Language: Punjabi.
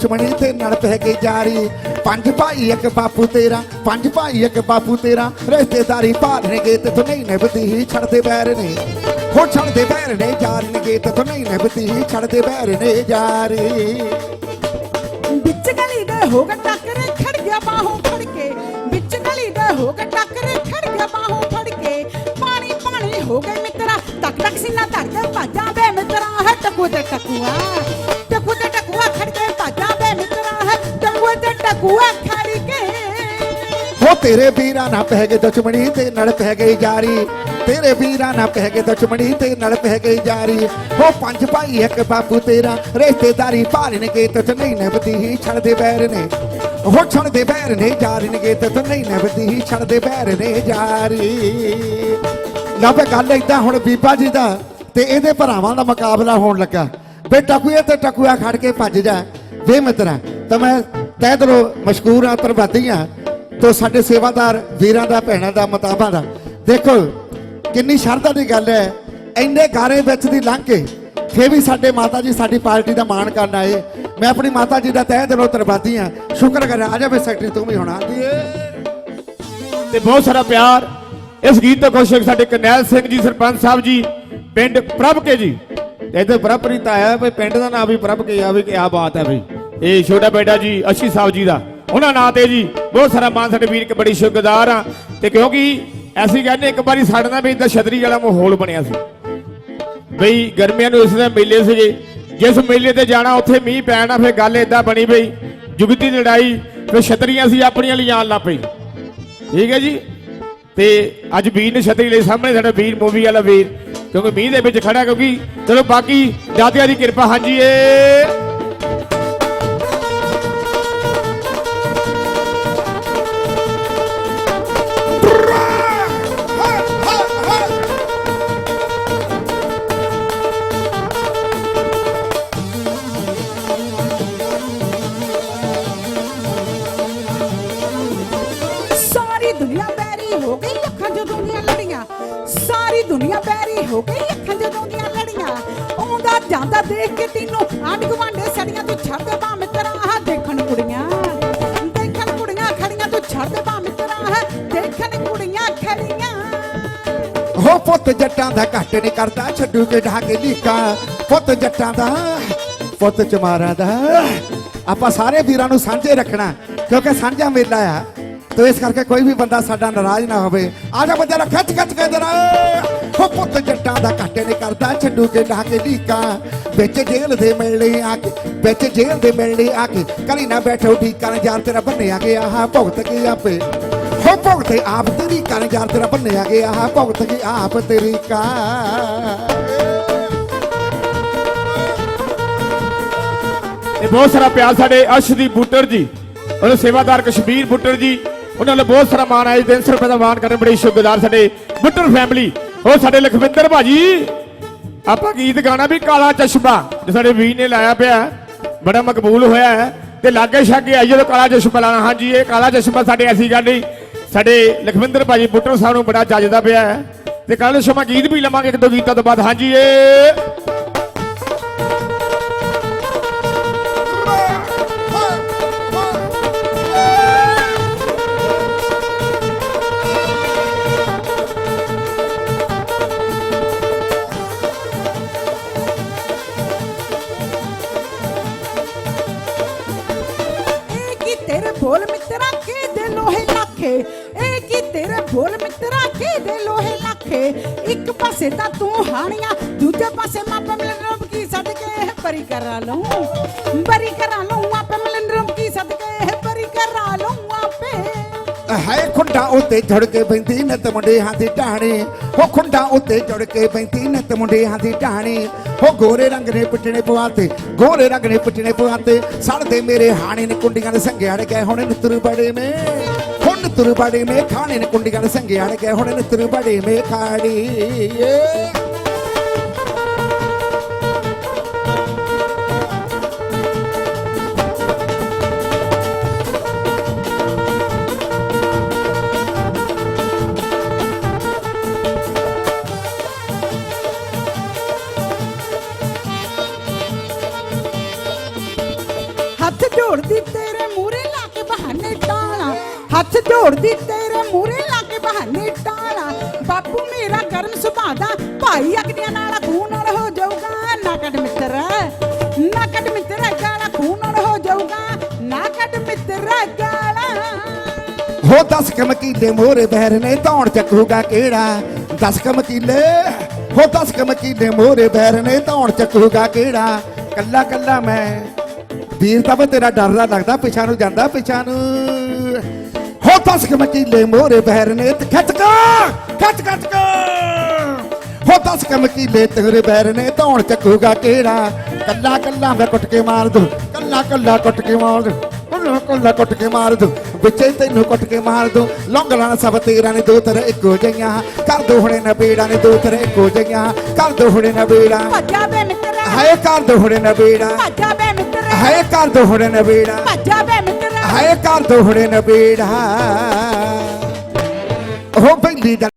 ਦੁਸ਼ਮਣੀ ਤੇ ਨਾਲ ਪੈ ਗਈ ਜਾਰੀ। ਪੰਜ ਭਾਈ, ਇੱਕ ਬਾਪੂ ਤੇਰਾ, ਪੰਜ ਭਾਈ, ਇੱਕ ਬਾਪੂ ਤੇਰਾ। ਰਿਸ਼ਤੇਦਾਰੀ ਭਾਲਣਗੇ ਤੇ ਤੂੰ ਨਹੀਂ ਨਿਭਦੀ, ਛੱਡਦੇ ਬੈਰ ਨੇ। ਹੋ ਛੱਡਦੇ ਬੈਰ ਨੇ ਜਾਰਨਗੇ ਤੇ ਤੂੰ ਨਹੀਂ ਨਿਭਦੀ, ਛੱਡਦੇ ਬੈਰ ਨੇ ਜਾਰੀ। ਵਿੱਚ ਗਲੀ ਦੇ ਹੋ ਗੇ ਟੱਕਰੇ, ਖੜ ਗਿਆ ਬਾਹੋਂ ਫੜ ਕੇ। ਵਿੱਚ ਗਲੀ ਦੇ ਹੋ ਗਏ ਟੱਕਰੇ, ਖੜ ਗਿਆ ਬਾਹੋਂ ਫੜ ਕੇ। ਪਾਣੀ ਪਾਣੀ ਹੋ ਗਏ ਮਿੱਤਰਾ ਟਕ ਟਕ ਸੀਨਾ ਧੜਦੇ ਭਾਜਾਂ ਵੇ ਮਿੱਤਰਾ ਹੈ ਟਕੂ ਤੇ ਟਕੂਆ। ਤੇਰੇ ਵੀਰਾਂ ਨਾ ਪੈ ਗਏ ਦੁਸ਼ਮਣੀ ਤੇ ਨੜ ਪੈ ਗਈ ਜਾਰੀ ਤੇਰੇ ਵੀਰਾਂ ਨਾ ਪੈ ਗਏ ਦੁਸ਼ਮਣੀ ਤੇ ਨੜ ਪੈ ਗਈ ਜਾਰੀ ਹੋ ਪੰਜ ਭਾਈ, ਇੱਕ ਬਾਪੂ ਤੇਰਾ। ਰਿਸ਼ਤੇਦਾਰੀ ਭਾਲਣਗੇ ਤੇ ਤੂੰ ਨਹੀਂ ਨਿਭਦੀ ਹੀ ਛੱਡਦੇ ਬੈਰ ਨੇ। ਹੋ ਛੱਡਦੇ ਬੈਰ ਨੇ ਜਾਰਨਗੇ ਤੇ ਤੂੰ ਨਹੀਂ ਨਿਭਦੀ ਹੀ ਛੱਡਦੇ ਬੈਰ ਨੇ ਜਾਰੀ ਲੱਭੇ ਗੱਲ ਏਦਾਂ ਹੁਣ ਬੀਬਾ ਜੀ ਦਾ ਤੇ ਇਹਦੇ ਭਰਾਵਾਂ ਦਾ ਮੁਕਾਬਲਾ ਹੋਣ ਲੱਗਾ। ਵੇ ਟਕੂਏ ਤੇ ਟਕੂਆ ਖੜ ਕੇ ਭੱਜ ਜਾ। ਵੇ ਮਿੱਤਰਾ, ਤਾਂ ਮੈਂ ਤਹਿ ਦਿਲੋਂ ਮਸ਼ਕੂਰ ਹਾਂ ਧੰਨਵਾਦੀ ਹਾਂ। ਤੋ ਸਾਡੇ ਸੇਵਾਦਾਰ, ਵੀਰਾਂ ਦਾ, ਭੈਣਾਂ ਦਾ ਮਤਾਬਾਂ ਦਾ। ਦੇਖੋ, ਕਿੰਨੀ ਸ਼ਰਧਾ ਦੀ ਗੱਲ ਹੈ। ਇੰਨੇ ਗਾਰੇ ਵਿੱਚ ਦੀ ਲੰਘ ਕੇ ਫੇਰ ਵੀ ਸਾਡੇ ਮਾਤਾ ਜੀ ਸਾਡੀ ਪਾਰਟੀ ਦਾ ਮਾਣ ਕਰਨ ਆਏ। ਮੈਂ ਆਪਣੀ ਮਾਤਾ ਜੀ ਦਾ ਤਹਿ ਦਿਲੋਂ ਧੰਨਵਾਦੀ ਹਾਂ। ਸ਼ੁਕਰ ਕਰ ਆ ਜਾਵੇ ਸੈਕਟਰੀ ਤੂੰ ਵੀ ਹੋਣਾ ਤੇ ਬਹੁਤ ਸਾਰਾ ਪਿਆਰ। ਇਸ ਗੀਤ ਤੋਂ ਖੁਸ਼ ਹੋਏ ਸਾਡੇ ਕਰਨੈਲ ਸਿੰਘ ਜੀ, ਸਰਪੰਚ ਸਾਹਿਬ ਜੀ, ਪਿੰਡ ਪ੍ਰਭ ਕੇ ਜੀ। ਤੇ ਇੱਥੇ ਪ੍ਰਭਪ੍ਰੀਤ ਆਇਆ ਵੀ ਪਿੰਡ ਦਾ ਨਾਮ ਵੀ ਪ੍ਰਭ ਕੇ ਆ, ਵੀ ਕੀ ਬਾਤ ਹੈ ਵੀ। ਇਹ ਛੋਟਾ ਬੇਟਾ ਜੀ, ਅਸ਼ੀ ਸਾਹਿਬ ਜੀ ਦਾ। ਉਹਨਾਂ ਨਾਂ ਤੇ ਜੀ ਬਹੁਤ ਸਾਰਾ ਮਾਨ ਸਾਡੇ ਵੀਰ ਕੇ ਬੜੀ ਆ ਤੇ ਕਿਉਂਕਿ ਅਸੀਂ ਕਹਿੰਦੇ ਇੱਕ ਵਾਰੀ ਸਾਡੇ ਨਾਲ ਵੀ ਇਦਾਂ ਛਤਰੀ ਵਾਲਾ ਮਾਹੌਲ ਬਣਿਆ ਸੀ। ਬਈ ਗਰਮੀਆਂ ਨੂੰ ਇਸ ਦੇ ਮੇਲੇ ਸੀਗੇ। ਜਿਸ ਮੇਲੇ ਤੇ ਜਾਣਾ, ਉੱਥੇ ਮੀਂਹ ਪੈਣਾ, ਫਿਰ ਗੱਲ ਇਦਾਂ ਬਣੀ ਬਈ ਜੁਗਤੀ ਦੀ ਲੜਾਈ, ਫਿਰ ਛਤਰੀਆਂ ਸੀ ਆਪਣੀਆਂ ਲਿਜਾਣ ਲੱਗ ਪਈ। ਠੀਕ ਹੈ ਜੀ? ਤੇ ਅੱਜ ਵੀਰ ਨੇ ਛਤਰੀ ਲਈ ਸਾਹਮਣੇ ਸਾਡਾ ਵੀਰ ਮੂਵੀ ਵਾਲਾ ਵੀਰ, ਕਿਉਂਕਿ ਮੀਂਹ ਦੇ ਵਿੱਚ ਖੜਾ, ਕਿਉਂਕਿ ਚਲੋ ਬਾਕੀ ਦਾਤਿਆਂ ਦੀ ਕਿਰਪਾ, ਹਾਂਜੀ, ਏ ਦੁਨੀਆ ਬੈਰੀ ਹੋ ਗਈ ਅੱਖਾਂ ਜਦੋਂ ਦੀਆਂ ਲੜੀਆਂ। ਸਾਰੀ ਦੁਨੀਆ ਬੈਰੀ ਹੋ ਗਈ ਅੱਖਾਂ ਜਦੋਂ ਦੀਆਂ ਲੜੀਆਂ। ਆਉਂਦਾ ਜਾਂਦਾ ਦੇਖ ਕੇ ਤੈਨੂੰ ਆਂਢ ਗੁਆਂਢੇ ਸੜੀਆਂ ਤੂੰ ਛੱਡ ਦੇ ਮਿੱਤਰਾ ਆਹ ਦੇਖਣ ਕੁੜੀਆਂ। ਦੇਖਣ ਕੁੜੀਆਂ ਖੜੀਆਂ ਤੂੰ ਛੱਡ ਦੇ ਮਿੱਤਰਾ ਆਹ ਦੇਖਣ ਕੁੜੀਆਂ ਖੜੀਆਂ। ਹੋ ਪੁੱਤ ਜੱਟਾਂ ਦਾ ਘੱਟ ਨਹੀਂ ਕਰਦਾ, ਛੱਡੂ ਕੇ ਢਾ ਕੇ ਲੀਕਾਂ। ਪੁੱਤ ਜੱਟਾਂ ਦਾ, ਪੁੱਤ ਚਮਾਰਾਂ ਦਾ। ਆਪਾਂ ਸਾਰੇ ਵੀਰਾਂ ਨੂੰ ਸਾਂਝੇ ਰੱਖਣਾ, ਕਿਉਂਕਿ ਸਾਂਝਾ ਮੇਲਾ ਆ। ਤੋ ਇਸ ਕਰਕੇ ਕੋਈ ਵੀ ਬੰਦਾ ਸਾਡਾ ਨਾਰਾਜ਼ ਨਾ ਹੋਵੇ। ਆ ਜਾ ਬੰਦੇ ਖੱਚ ਖੱਚ ਕੇ ਜਰਾ। ਹੋ ਪੁੱਤ ਜੱਟਾਂ ਦਾ ਘੱਟ ਨਹੀਂ ਕਰਦਾ, ਛੱਡੂ ਕੇ ਢਾ ਕੇ ਲੀਕਾਂ ਵਿੱਚ ਜੇਲ੍ਹ ਦੇ ਮਿਲਣੇ ਆ ਕੇ, ਵਿੱਚ ਜੇਲ੍ਹ ਦੇ ਮਿਲਣੇ ਆ ਕੇ। ਕਲੀ ਨਾ ਬੈਠੋ ਢੀਕਾਂ ਯਾਰ ਤੇਰਾ ਬੰਨਿਆ ਗਿਆ ਹਾਂ ਭੁਗਤ ਕੇ ਆਪੇ। ਹੋ ਭੁਗਤੇ ਆਪ ਤੇਰੀ ਕਰ ਯਾਰ ਤੇਰਾ ਬੰਨਿਆ ਗਿਆ ਹਾਂ ਭੁਗਤ ਕੇ ਆਪ ਤੇਰੀ ਕਾ ਤੇ ਬਹੁਤ ਸਾਰਾ ਪਿਆਰ ਸਾਡੇ ਅਰਸ਼ਦੀਪ ਬੁੱਟਰ ਜੀ ਉਹਦੇ ਸੇਵਾਦਾਰ ਕਸ਼ਮੀਰ ਬੁੱਟਰ ਜੀ। ਉਹਨਾਂ ਨੂੰ ਬਹੁਤ ਸਾਰਾ ਮਾਣ ਆਇਆ 300 ਰੁਪਏ ਦਾ ਮਾਣ ਕਰਨ ਬੜੀ ਸ਼ੁਕਰਦਾਰ ਸਾਡੇ ਬੁੱਟਰ ਫੈਮਿਲੀ ਉਹ ਸਾਡੇ ਲਖਵਿੰਦਰ ਭਾਜੀ। ਆਪਾਂ ਗੀਤ ਗਾਣਾ ਵੀ ਕਾਲਾ ਚਸ਼ਮਾ, ਜੋ ਸਾਡੇ ਵੀਰ ਨੇ ਲਾਇਆ ਪਿਆ ਬੜਾ ਮਕਬੂਲ ਹੋਇਆ ਹੈ। ਤੇ ਲਾਗੇ ਛਾਗੇ ਆਈ ਜਦੋਂ ਕਾਲਾ ਚਸ਼ਮਾ ਲਾਣਾ ਹਾਂਜੀ, ਇਹ ਕਾਲਾ ਚਸ਼ਮਾ ਸਾਡੇ ਐਸੀ ਗੱਲ ਨਹੀਂ। ਸਾਡੇ ਲਖਵਿੰਦਰ ਭਾਜੀ ਬੁੱਟਰ ਸਾਹਿਬ ਨੂੰ ਬੜਾ ਜੱਜਦਾ ਪਿਆ ਹੈ। ਤੇ ਕਾਲਾ ਚਸ਼ਮਾ ਗੀਤ ਵੀ ਲਵਾਂਗੇ ਇੱਕ ਦੋ ਗੀਤਾਂ ਤੋਂ ਬਾਅਦ। ਹਾਂਜੀ, ਇਹ ਕੀ ਤੇਰੇ ਬੋਲ ਮਿੱਤਰਾ ਕੇ ਦੇ ਲੋਹੇ ਲਾਖੇ ਇਹ ਕੀ ਤੇਰੇ ਬੋਲ ਮਿੱਤਰਾ ਕੇ ਦੇ ਲੋਹੇ ਇੱਕ ਪਾਸੇ ਤਾਂ ਤੂੰ ਹਾਣੀਆਂ ਦੂਜੇ ਪਾਸੇ ਮਾਪੇ ਮਿਲਨ ਰੱਬ ਕੀ ਸਦਕੇ ਬਰੀ ਕਰਾ ਲਊ ਬਰੀ ਕਰਾ ਲਊ ਆਪੇ ਮਿਲਨ ਹੈ ਖੁੰਡਾ ਉੱਤੇ ਜੁੜ ਕੇ ਬੈਂਦੀ ਨਤ ਮੁੰਡਿਆਂ ਦੀ ਢਾਣੀ। ਹੋ ਖੁੰਡਾ ਉੱਤੇ ਜੁੜ ਕੇ ਬੈਂਦੀ ਨਤ ਮੁੰਡਿਆਂ ਦੀ ਢਾਣੀ। ਹੋ ਗੋਰੇ ਰੰਗ ਨੇ ਪਿੱਟਣੇ ਪਵਾਤੇ ਗੋਰੇ ਰੰਗ ਨੇ ਪਿੱਟਣੇ ਪਵਾਤੇ ਸੜਦੇ ਮੇਰੇ ਹਾਣੇ ਨੇ ਕੁੰਡੀਆਂ ਦੇ ਸੰਗਿਆੜ ਗਏ ਹੁਣ ਨਿੱਤਰ ਬੜੇ ਮੇ। ਹੁਣ ਨਿੱਤਰ ਬੜੇ ਮੇ, ਖਾਣੇ ਨੇ ਕੁੰਡੀਆਂ ਦੇ ਸੰਗਿਆੜ ਗਏ ਹੁਣ ਨਿੱਤਰ ਬੜੇ ਮੇ ਖਾੜੀ ਏ। ਹੱਥ ਜੋੜਦੀ ਤੇਰੇ ਮੂਰੇ ਲਾ ਕੇ ਬਹਾਨੇ ਟਾਲਾਂ। ਹੱਥ ਜੋੜਦੀ ਤੇਰੇ ਮੂਰੇ ਲਾ ਕੇ ਬਹਾਨੇ ਟਾਲਾਂ। ਬਾਪੂ ਮੇਰਾ ਗਰਮ ਸੁਭਾਅ ਦਾ ਭਾਈ ਅਗਨੀਆਂ ਨਾਲ ਖੂਨ ਨਾਲ ਹੋ ਜਾਊਗਾ। ਨਾ ਕੱਢ ਮਿੱਤਰ, ਨਾ ਕੱਢ ਮਿੱਤਰ, ਗਾਲਾ ਖੂਨ ਨਾਲ ਹੋ ਜਾਊਗਾ। ਨਾ ਕੱਢ ਮਿੱਤਰ, ਗਾਲਾ। ਹੋ 10 ਕਮਕੀਲੇ ਮੋਰੇ ਬਹਿਰ ਨੇ, ਧੌਣ ਚੱਕੂਗਾ ਕਿਹੜਾ? ਦਸ ਕਮਕੀਲੇ ਹੋ 10 ਕਮਕੀਲੇ ਮੋਰੇ ਬਹਿਰ ਨੇ, ਧੌਣ ਚੱਕੂਗਾ ਕਿਹੜਾ? ਕੱਲਾ ਕੱਲਾ ਮੈਂ ਵੀਰ ਤਾਂ ਵੇ ਤੇਰਾ ਡਰਦਾ ਲੱਗਦਾ ਪਿਛਾ ਨੂੰ ਜਾਂਦਾ ਪਿਛਾ ਨੂੰ। ਹੋ 10 ਕਮਕੀਲੇ ਮੋਰੇ ਬਹਿਰ ਨੇ ਤੇ ਖਿੱਚ ਕਾ, ਖਿੱਚ ਖਿੱਚ ਕਾ। ਹੋ 10 ਕਮਕੀਲੇ ਤੇਰੇ ਬਹਿਰ ਨੇ ਧੌਣ ਚੱਕੂਗਾ ਕਿਹੜਾ? ਕੱਲਾ ਕੱਲਾ ਮੈਂ ਕੁੱਟ ਕੇ ਮਾਰ ਦੂੰ ਕੱਲਾ ਕੱਲਾ ਕੁੱਟ ਕੇ ਮਾਰ ਦੂੰ। ਕੱਲਾ ਕੁੱਟ ਕੇ ਮਾਰ ਦੂੰ ਵਿੱਚੇ ਤੈਨੂੰ ਕੁੱਟ ਕੇ ਮਾਰ ਦੂੰ। ਲੌਂਗਲਾਂ ਸਭ ਤੇਰਾ ਨੇ ਦੋ ਤੇਰੇ ਇੱਕੋ ਜਈਆਂ ਕਰ ਦੋ ਹੁਣੇ ਨਬੇੜਾ ਨੇ ਦੋ ਤੇਰੇ ਇੱਕੋ ਜਈਆਂ ਕਰ ਦੋ ਹੁਣੇ ਨਬੇੜਾ ਭੱਜਾ ਬੇ ਮਿੱਤਰ। ਹਾਏ ਕਰ ਦੋ ਹੁਣੇ ਨਬੇੜਾ ਭੱਜਾ ਬੇ ਮਿੱਤਰ। ਹਾਏ ਕਰ ਦੋ ਹੁਣੇ ਨਬੇੜਾ ਭੱਜਾ ਬੇ ਮਿੱਤਰ। ਹਾਏ ਕਰ ਦੋ ਹੁਣੇ ਨਬੇੜਾ ਉਹ ਬੈਲੀ ਦਾ